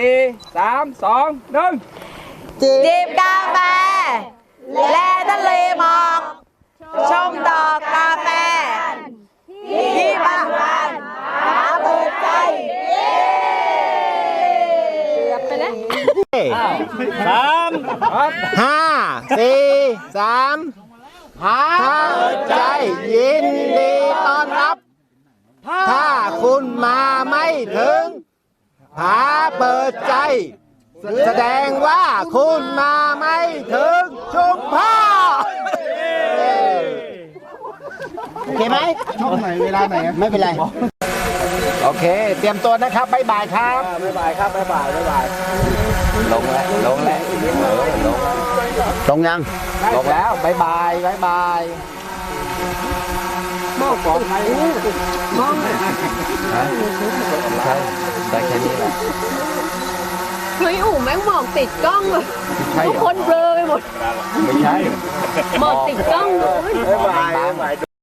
สี่สามสองหนึ่งจิบกาแฟ และทะเลหมอกชมดอกกาแฟ ที่บ้านหาเปิดใจสามห้าสี่สามถ้าเปิดใจยินดีต้อนรับ ถ้าคุณมาไม่ถึง ผาเปิดใจ แสดงว่าคุณมาไม่ถึงชุมพ่อโอเคไหมช่องไหนเวลาไหนไม่เป็นไร โอเค เตรียมตัวนะครับบ๊ายบายครับบ๊ายบายครับบ๊ายบายบ๊ายบายลงแล้วลงแล้วเออลงตรงยังลงแล้วบ๊ายบายบ๊ายบายมองก่อนไหมมองใช่ ได้แค่นี้แหละเฮ้ยอู๋แม่งหมอกติดกล้องเลยใช่ทุกเหรคอนเบลอไปหมดไม่ใช่ หมอกติดกล้องเลย บ๊ายบายบ๊ายบาย